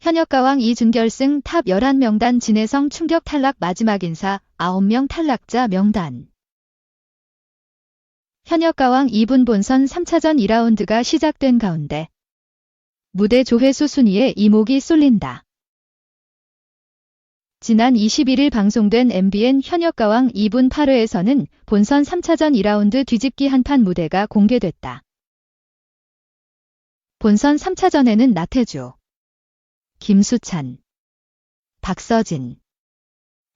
현역 가왕 이준결승 탑 11명단 진해성 충격 탈락 마지막 인사 9명 탈락자 명단. 현역 가왕 2분 본선 3차전 2라운드가 시작된 가운데 무대 조회수 순위에 이목이 쏠린다. 지난 21일 방송된 MBN 현역 가왕 2분 8회에서는 본선 3차전 2라운드 뒤집기 한판 무대가 공개됐다. 본선 3차전에는 나태주, 김수찬, 박서진,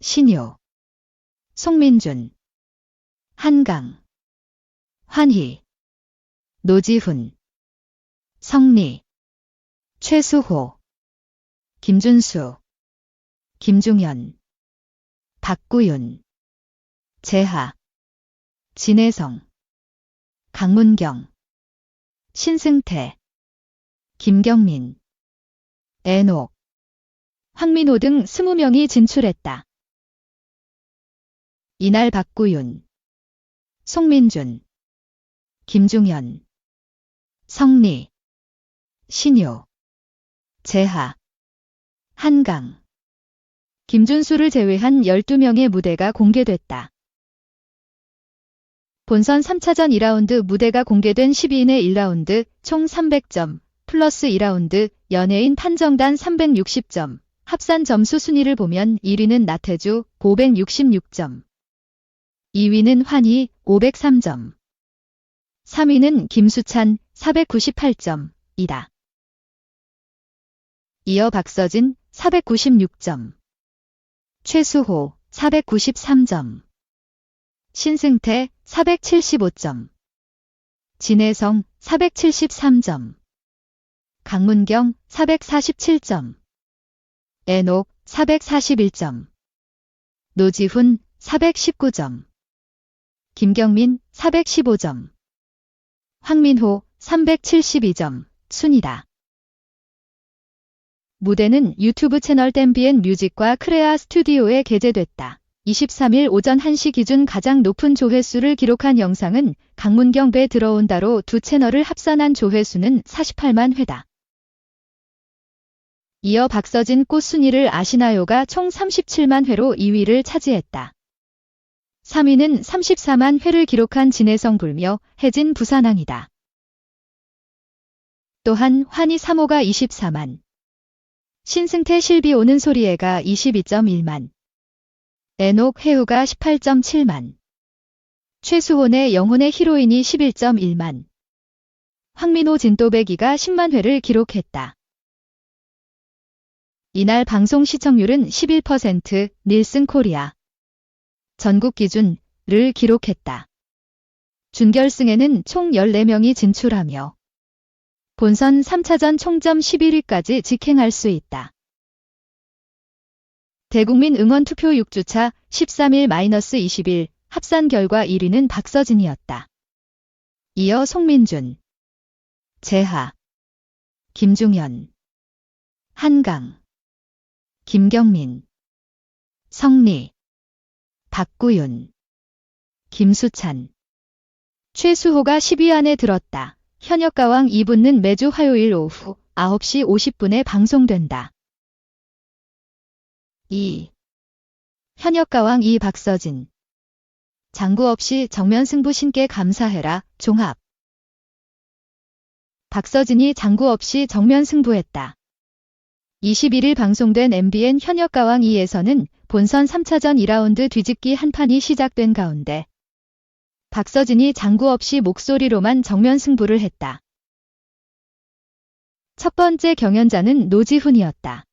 신효, 송민준, 한강, 환희, 노지훈, 성리, 최수호, 김준수, 김중현, 박구윤, 재하, 진혜성, 강문경, 신승태, 김경민, 애녹, 황민호 등 20명이 진출했다. 이날 박구윤, 송민준, 김중현, 성리, 신효, 재하, 한강, 김준수를 제외한 12명의 무대가 공개됐다. 본선 3차전 2라운드 무대가 공개된 12인의 1라운드 총 300점, 플러스 2라운드 연예인 판정단 360점, 합산 점수 순위를 보면 1위는 나태주 566점, 2위는 환희 503점, 3위는 김수찬 498점이다. 이어 박서진 496점, 최수호 493점, 신승태 475점, 진혜성 473점, 강문경 447점, 애녹 441점, 노지훈 419점, 김경민 415점, 황민호 372점 순이다. 무대는 유튜브 채널 댐비앤 뮤직과 크레아 스튜디오에 게재됐다. 23일 오전 1시 기준 가장 높은 조회수를 기록한 영상은 강문경 배 들어온다로 두 채널을 합산한 조회수는 48만 회다. 이어 박서진 꽃순이를 아시나요가 총 37만 회로 2위를 차지했다. 3위는 34만 회를 기록한 진해성 불며 해진 부산항이다. 또한 환희 3호가 24만, 신승태 실비 오는 소리에가 22.1만, 애녹 해우가 18.7만, 최수혼의 영혼의 히로인이 11.1만, 황민호 진또배기가 10만 회를 기록했다. 이날 방송 시청률은 11% 닐슨 코리아 전국 기준을 기록했다. 준결승에는 총 14명이 진출하며 본선 3차전 총점 11위까지 직행할 수 있다. 대국민 응원 투표 6주차 13일-21 합산 결과 1위는 박서진이었다. 이어 송민준, 재하, 김중현, 한강, 김경민, 성리, 박구윤, 김수찬, 최수호가 10위 안에 들었다. 현역가왕 2부는 매주 화요일 오후 9시 50분에 방송된다. 2. 현역가왕 2 박서진 장구 없이 정면 승부 신께 감사해라 종합 박서진이 장구 없이 정면 승부했다. 21일 방송된 MBN 현역 가왕 2에서는 본선 3차전 2라운드 뒤집기 한 판이 시작된 가운데 박서진이 장구 없이 목소리로만 정면 승부를 했다. 첫 번째 경연자는 노지훈이었다.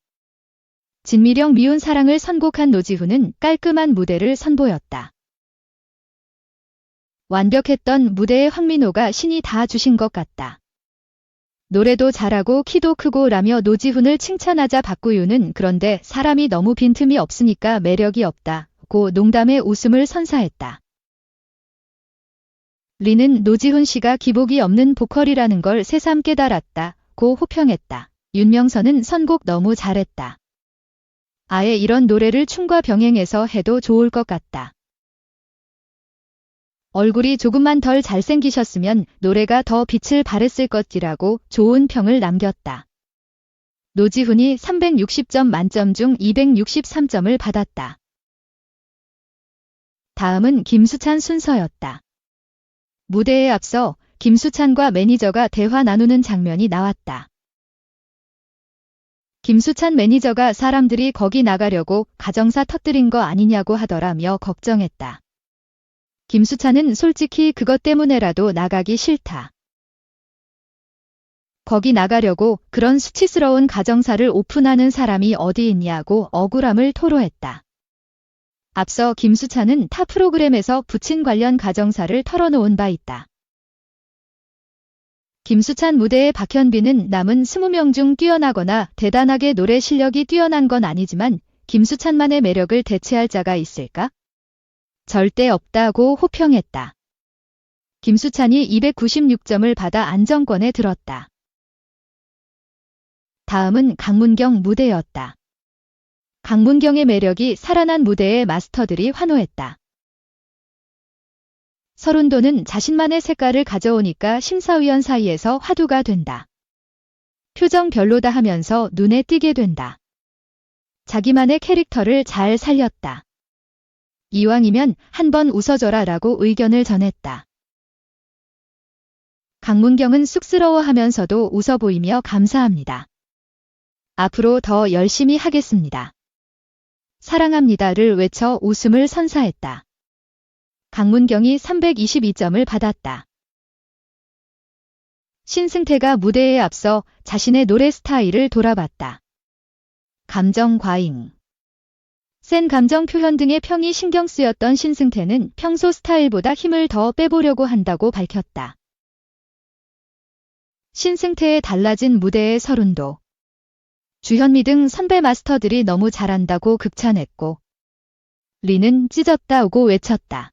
진미령 미운 사랑을 선곡한 노지훈은 깔끔한 무대를 선보였다. 완벽했던 무대에 황민호가 신이 다 주신 것 같다. 노래도 잘하고 키도 크고 라며 노지훈을 칭찬하자 박구유는 그런데 사람이 너무 빈틈이 없으니까 매력이 없다. 고 농담의 웃음을 선사했다. 리는 노지훈 씨가 기복이 없는 보컬이라는 걸 새삼 깨달았다. 고 호평했다. 윤명선은 선곡 너무 잘했다. 아예 이런 노래를 춤과 병행해서 해도 좋을 것 같다. 얼굴이 조금만 덜 잘생기셨으면 노래가 더 빛을 발했을 것이라고 좋은 평을 남겼다. 노지훈이 360점 만점 중 263점을 받았다. 다음은 김수찬 순서였다. 무대에 앞서 김수찬과 매니저가 대화 나누는 장면이 나왔다. 김수찬 매니저가 사람들이 거기 나가려고 가정사 터뜨린 거 아니냐고 하더라며 걱정했다. 김수찬은 솔직히 그것 때문에라도 나가기 싫다. 거기 나가려고 그런 수치스러운 가정사를 오픈하는 사람이 어디 있냐고 억울함을 토로했다. 앞서 김수찬은 타 프로그램에서 부친 관련 가정사를 털어놓은 바 있다. 김수찬 무대에 박현빈은 남은 20명 중 뛰어나거나 대단하게 노래 실력이 뛰어난 건 아니지만 김수찬만의 매력을 대체할 자가 있을까? 절대 없다고 호평했다. 김수찬이 296점을 받아 안정권에 들었다. 다음은 강문경 무대였다. 강문경의 매력이 살아난 무대에 마스터들이 환호했다. 서른도는 자신만의 색깔을 가져오니까 심사위원 사이에서 화두가 된다. 표정 별로다 하면서 눈에 띄게 된다. 자기만의 캐릭터를 잘 살렸다. 이왕이면 한번 웃어줘라 라고 의견을 전했다. 강문경은 쑥스러워 하면서도 웃어 보이며 감사합니다. 앞으로 더 열심히 하겠습니다. 사랑합니다를 외쳐 웃음을 선사했다. 강문경이 322점을 받았다. 신승태가 무대에 앞서 자신의 노래 스타일을 돌아봤다. 감정 과잉. 센 감정 표현 등의 평이 신경 쓰였던 신승태는 평소 스타일보다 힘을 더 빼보려고 한다고 밝혔다. 신승태의 달라진 무대의 서른도. 주현미 등 선배 마스터들이 너무 잘한다고 극찬했고, 리는 찢었다고 외쳤다.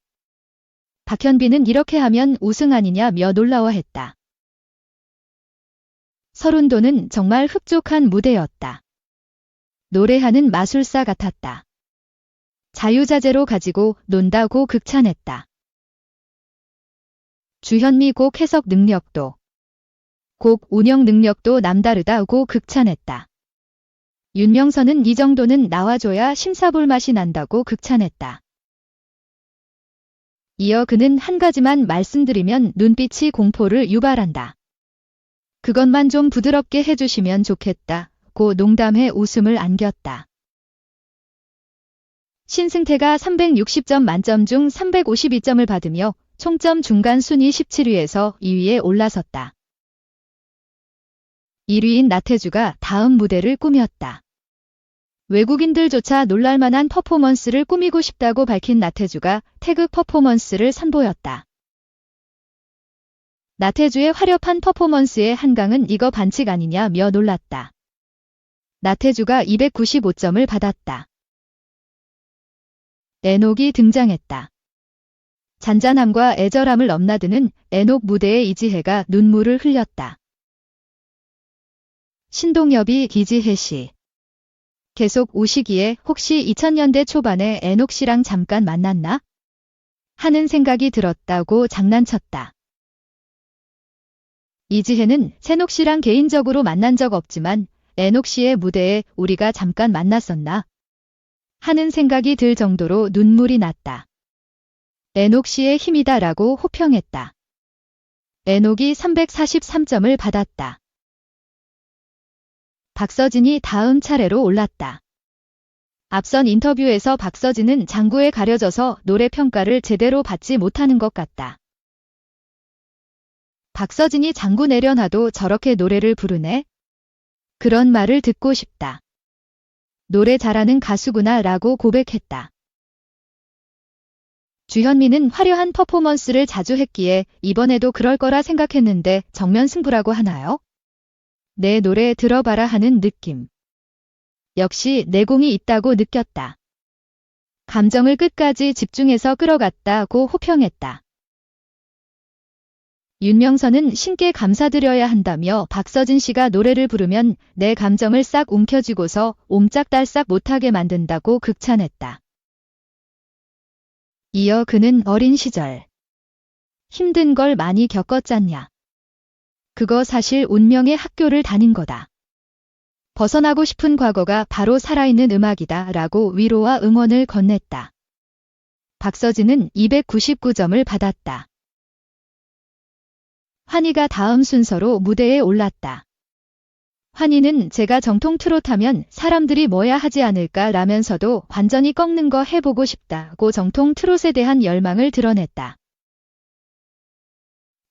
박현빈은 이렇게 하면 우승 아니냐며 놀라워했다. 서른도는 정말 흡족한 무대였다. 노래하는 마술사 같았다. 자유자재로 가지고 논다고 극찬했다. 주현미 곡 해석 능력도, 곡 운영 능력도 남다르다고 극찬했다. 윤명선은 이 정도는 나와줘야 심사볼 맛이 난다고 극찬했다. 이어 그는 한 가지만 말씀드리면 눈빛이 공포를 유발한다. 그것만 좀 부드럽게 해주시면 좋겠다. 고 농담해 웃음을 안겼다. 신승태가 360점 만점 중 352점을 받으며 총점 중간 순위 17위에서 2위에 올라섰다. 1위인 나태주가 다음 무대를 꾸몄다. 외국인들조차 놀랄만한 퍼포먼스를 꾸미고 싶다고 밝힌 나태주가 태그 퍼포먼스를 선보였다. 나태주의 화려한 퍼포먼스의 한강은 이거 반칙 아니냐며 놀랐다. 나태주가 295점을 받았다. 에녹이 등장했다. 잔잔함과 애절함을 넘나드는 에녹 무대에 이지혜가 눈물을 흘렸다. 신동엽이 기지혜 씨. 계속 우시기에 혹시 2000년대 초반에 에녹 씨랑 잠깐 만났나? 하는 생각이 들었다고 장난쳤다. 이지혜는 세녹 씨랑 개인적으로 만난 적 없지만 에녹 씨의 무대에 우리가 잠깐 만났었나? 하는 생각이 들 정도로 눈물이 났다. 에녹 씨의 힘이다라고 호평했다. 에녹이 343점을 받았다. 박서진이 다음 차례로 올랐다. 앞선 인터뷰에서 박서진은 장구에 가려져서 노래 평가를 제대로 받지 못하는 것 같다. 박서진이 장구 내려놔도 저렇게 노래를 부르네? 그런 말을 듣고 싶다. 노래 잘하는 가수구나 라고 고백했다. 주현미는 화려한 퍼포먼스를 자주 했기에 이번에도 그럴 거라 생각했는데 정면 승부라고 하나요? 내 노래 들어봐라 하는 느낌. 역시 내공이 있다고 느꼈다. 감정을 끝까지 집중해서 끌어갔다고 호평했다. 윤명선은 신께 감사드려야 한다며 박서진 씨가 노래를 부르면 내 감정을 싹 움켜쥐고서 옴짝달싹 못하게 만든다고 극찬했다. 이어 그는 어린 시절 힘든 걸 많이 겪었잖냐. 그거 사실 운명의 학교를 다닌 거다. 벗어나고 싶은 과거가 바로 살아있는 음악이다 라고 위로와 응원을 건넸다. 박서진은 299점을 받았다. 환희가 다음 순서로 무대에 올랐다. 환희는 제가 정통 트롯하면 사람들이 뭐야 하지 않을까 라면서도 완전히 꺾는 거 해보고 싶다고 정통 트롯에 대한 열망을 드러냈다.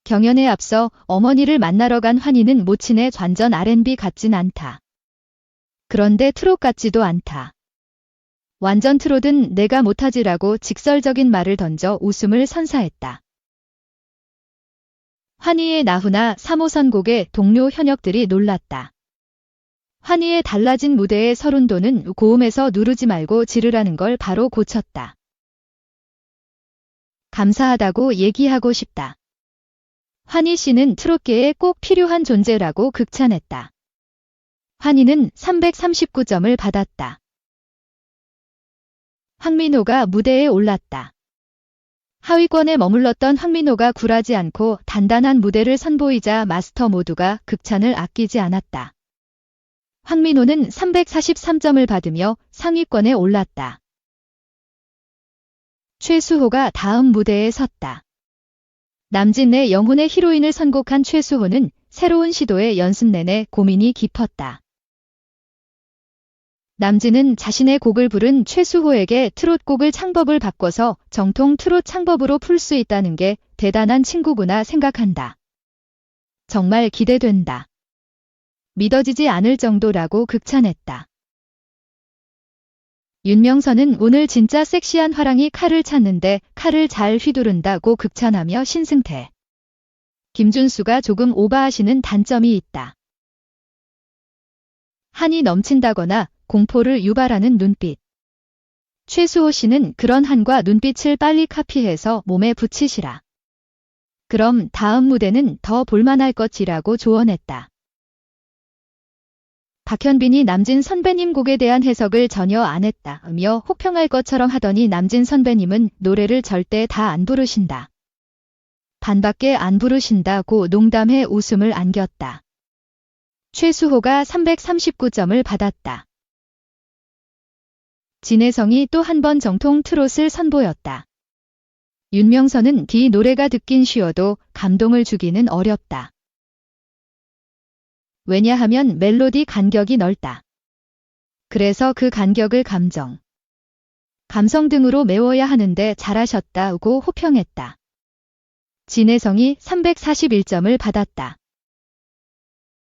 경연에 앞서 어머니를 만나러 간 환희는 모친의 완전 R&B 같진 않다. 그런데 트롯 같지도 않다. 완전 트롯은 내가 못하지라고 직설적인 말을 던져 웃음을 선사했다. 환희의 나훈아 3호선 곡의 동료 현역들이 놀랐다. 환희의 달라진 무대의 서른도는 고음에서 누르지 말고 지르라는 걸 바로 고쳤다. 감사하다고 얘기하고 싶다. 환희 씨는 트롯계에 꼭 필요한 존재라고 극찬했다. 환희는 339점을 받았다. 황민호가 무대에 올랐다. 하위권에 머물렀던 황민호가 굴하지 않고 단단한 무대를 선보이자 마스터 모두가 극찬을 아끼지 않았다. 황민호는 343점을 받으며 상위권에 올랐다. 최수호가 다음 무대에 섰다. 남진의 영혼의 히로인을 선곡한 최수호는 새로운 시도에 연습 내내 고민이 깊었다. 남진은 자신의 곡을 부른 최수호에게 트롯곡을 창법을 바꿔서 정통 트롯 창법으로 풀 수 있다는 게 대단한 친구구나 생각한다. 정말 기대된다. 믿어지지 않을 정도라고 극찬했다. 윤명선은 오늘 진짜 섹시한 화랑이 칼을 찾는데 칼을 잘 휘두른다고 극찬하며 신승태. 김준수가 조금 오버하시는 단점이 있다. 한이 넘친다거나 공포를 유발하는 눈빛. 최수호 씨는 그런 한과 눈빛을 빨리 카피해서 몸에 붙이시라. 그럼 다음 무대는 더 볼만할 것이라고 조언했다. 박현빈이 남진 선배님 곡에 대한 해석을 전혀 안 했다 며 혹평할 것처럼 하더니 남진 선배님은 노래를 절대 다 안 부르신다. 반밖에 안 부르신다고 농담해 웃음을 안겼다. 최수호가 339점을 받았다. 진혜성이 또 한 번 정통 트롯을 선보였다. 윤명선은 뒤 노래가 듣긴 쉬워도 감동을 주기는 어렵다. 왜냐하면 멜로디 간격이 넓다. 그래서 그 간격을 감정, 감성 등으로 메워야 하는데 잘하셨다고 호평했다. 진혜성이 341점을 받았다.